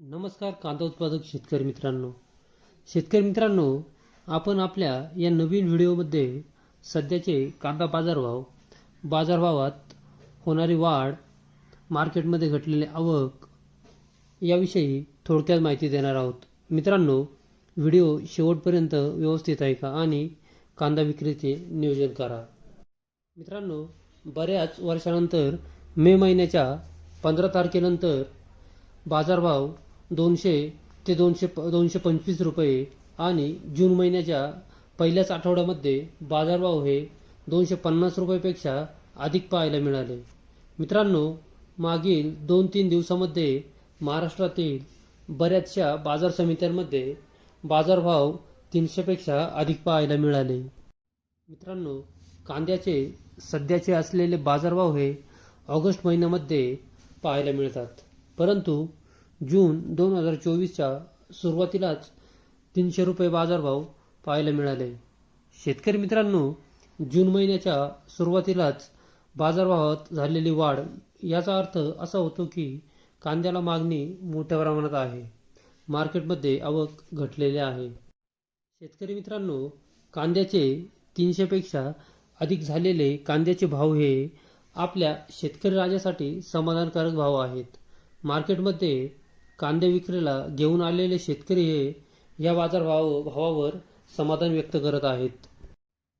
नमस्कार कांदा उत्पादक शेतकरी मित्रांनो. शेतकरी मित्रांनो आपण आपल्या या नवीन व्हिडिओमध्ये सध्याचे कांदा बाजारभाव बाजारभावात होणारी वाढ मार्केटमध्ये घटलेले आवक याविषयी थोडक्यात माहिती देणार आहोत. मित्रांनो व्हिडिओ शेवटपर्यंत व्यवस्थित ऐका आणि कांदा विक्रीचे नियोजन करा. मित्रांनो बऱ्याच वर्षानंतर मे महिन्याच्या पंधरा तारखेनंतर बाजारभाव दोनशे ते दोनशे प दोनशे पंचवीस रुपये आणि जून महिन्याच्या पहिल्याच आठवड्यामध्ये बाजारभाव हे दोनशे पन्नास रुपयापेक्षा अधिक पाहायला मिळाले. मित्रांनो मागील दोन तीन दिवसामध्ये महाराष्ट्रातील बऱ्याचशा बाजार समित्यांमध्ये बाजारभाव तीनशेपेक्षा अधिक पाहायला मिळाले. मित्रांनो कांद्याचे सध्याचे असलेले बाजारभाव हे ऑगस्ट महिन्यामध्ये पाहायला मिळतात. परंतु जून दोन हजार चोवीसच्या सुरुवातीलाच तीनशे रुपये बाजारभाव पाहायला मिळाले. शेतकरी मित्रांनो जून महिन्याच्या सुरुवातीलाच बाजारभावात झालेली वाढ याचा अर्थ असा होतो की कांद्याला मागणी मोठ्या प्रमाणात आहे. मार्केटमध्ये आवक घटलेली आहे. शेतकरी मित्रांनो कांद्याचे तीनशेपेक्षा अधिक झालेले कांद्याचे भाव हे आपल्या शेतकरी राजासाठी समाधानकारक भाव आहेत. मार्केटमध्ये कांदे विक्रीला घेऊन आलेले शेतकरी हे या बाजार भाव भावावर समाधान व्यक्त करत आहेत.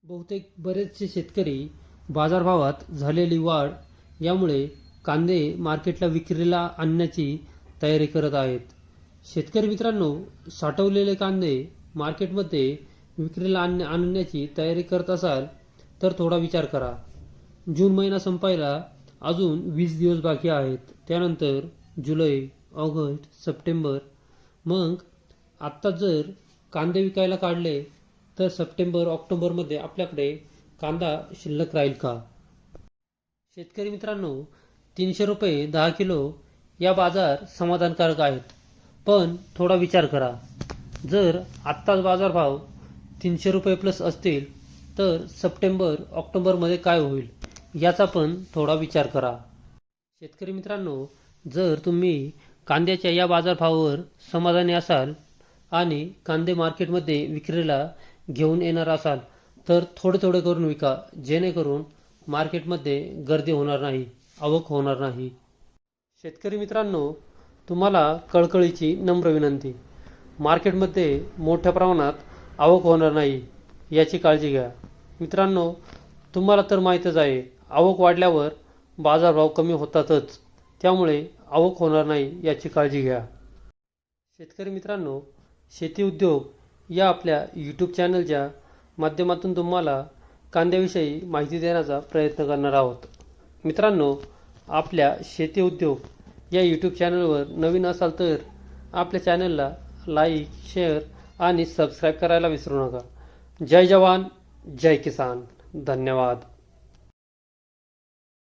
बहुतेक बरेचसे शेतकरी बाजारभावात झालेली वाढ यामुळे कांदे मार्केटला विक्रीला आणण्याची तयारी करत आहेत. शेतकरी मित्रांनो साठवलेले कांदे मार्केटमध्ये विक्रीला आण आणण्याची तयारी करत असाल तर थोडा विचार करा. जून महिना संपायला अजून वीस दिवस बाकी आहेत. त्यानंतर जुलै ऑगस्ट सप्टेंबर. मग आत्ता जर कांदे विकायला काढले तर सप्टेंबर ऑक्टोबरमध्ये आपल्याकडे कांदा शिल्लक राहील का? शेतकरी मित्रांनो तीनशे रुपये दहा किलो या बाजार समाधानकारक आहेत. पण थोडा विचार करा. जर आत्ताच बाजारभाव तीनशे रुपये प्लस असतील तर सप्टेंबर ऑक्टोबरमध्ये काय होईल याचा पण थोडा विचार करा. शेतकरी मित्रांनो जर तुम्ही कांद्याच्या या बाजारभावावर समाधानी असाल आणि कांदे मार्केटमध्ये विक्रीला घेऊन येणार असाल तर थोडे थोडे करून विका जेणेकरून मार्केटमध्ये गर्दी होणार नाही आवक होणार नाही. शेतकरी मित्रांनो तुम्हाला कळकळीची नम्र विनंती. मार्केटमध्ये मोठ्या प्रमाणात आवक होणार नाही याची काळजी घ्या. मित्रांनो तुम्हाला तर माहीतच आहे आवक वाढल्यावर बाजारभाव कमी होतातच. त्यामुळे आवक होणार नाही याची काळजी घ्या. शेतकरी मित्रांनो शेती उद्योग या आपल्या यूट्यूब चॅनलच्या माध्यमातून तुम्हाला कांद्याविषयी माहिती देण्याचा प्रयत्न करणार आहोत. मित्रांनो आपल्या शेती उद्योग या यूट्यूब चॅनलवर नवीन असाल तर आपल्या चॅनलला लाईक शेअर आणि सबस्क्राईब करायला विसरू नका. जय जवान जय किसान. धन्यवाद.